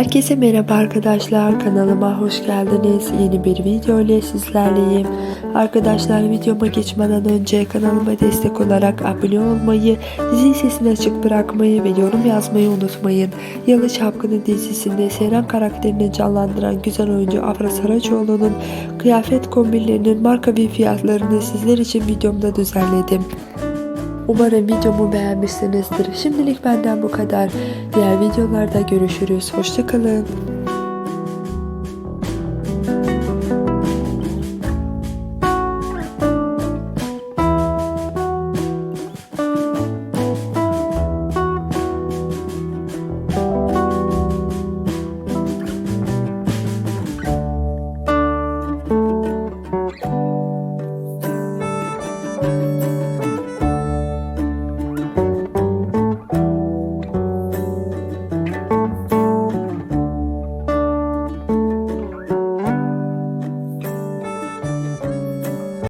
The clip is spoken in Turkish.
Herkese merhaba arkadaşlar kanalıma hoş geldiniz. Yeni bir video ile sizlerleyim. Arkadaşlar videoma geçmeden önce kanalıma destek olarak abone olmayı, zil sesini açık bırakmayı ve yorum yazmayı unutmayın. Yalı Çapkını dizisinde Seyran karakterini canlandıran güzel oyuncu Afra Saraçoğlu'nun kıyafet kombinlerinin marka ve fiyatlarını sizler için videomda düzenledim. Umarım videomu beğenmişsinizdir. Şimdilik benden bu kadar. Diğer videolarda görüşürüz. Hoşçakalın.